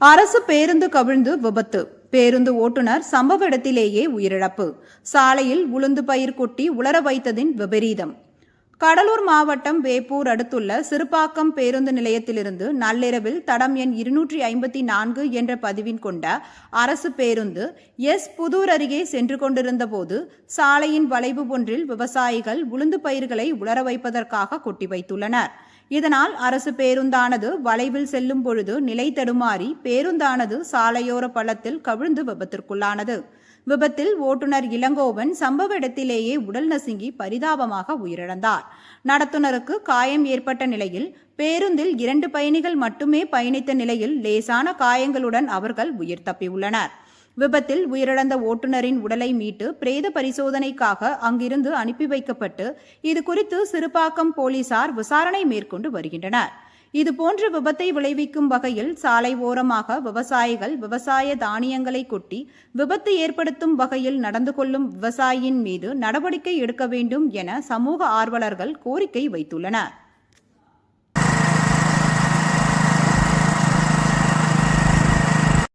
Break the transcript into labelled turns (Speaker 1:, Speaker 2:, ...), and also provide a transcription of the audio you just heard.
Speaker 1: அரசு பேருந்து கவிழ்ந்து விபத்து. பேருந்து ஓட்டுநர் சம்பவ இடத்திலேயே உயிரிழப்பு. சாலையில் உளுந்து பயிர் கொட்டி உலர வைத்ததின் விபரீதம். கடலூர் மாவட்டம் வேப்பூர் அடுத்துள்ள சிறுபாக்கம் பேருந்து நிலையத்திலிருந்து நள்ளிரவில் தடம் எண் இருநூற்றி ஐம்பத்தி நான்கு என்ற பதிவின் கொண்ட அரசு பேருந்து எஸ் புதூர் அருகே சென்று கொண்டிருந்த போது சாலையின் வளைவு ஒன்றில் விவசாயிகள் உளுந்து பயிர்களை உலர வைப்பதற்காக கொட்டி வைத்துள்ளனர். இதனால் அரசு பேருந்தானது வளைவில் செல்லும் பொழுது நிலை தடுமாறி பேருந்தானது சாலையோர பள்ளத்தில் கவிழ்ந்து விபத்திற்குள்ளானது. விபத்தில் ஓட்டுநர் இளங்கோவன் சம்பவ இடத்திலேயே உடல் நசுங்கி பரிதாபமாக உயிரிழந்தார். நடத்துனருக்கு காயம் ஏற்பட்ட நிலையில் பேருந்தில் இரண்டு பயணிகள் மட்டுமே பயணித்த நிலையில் லேசான காயங்களுடன் அவர்கள் உயிர் தப்பியுள்ளனர். விபத்தில் உயிரிழந்த ஓட்டுநரின் உடலை மீட்டு பிரேத பரிசோதனைக்காக அங்கிருந்து அனுப்பி வைக்கப்பட்டு இது குறித்து சிறுபாக்கம் போலீசார் விசாரணை மேற்கொண்டு வருகின்றனர். இதுபோன்ற விபத்தை விளைவிக்கும் வகையில் சாலை ஓரமாக விவசாயிகள் விவசாய தானியங்களை கொட்டி விபத்து ஏற்படுத்தும் வகையில் நடந்து கொள்ளும் விவசாயியின் மீது நடவடிக்கை எடுக்க வேண்டும் என சமூக ஆர்வலர்கள் கோரிக்கை வைத்துள்ளனர்.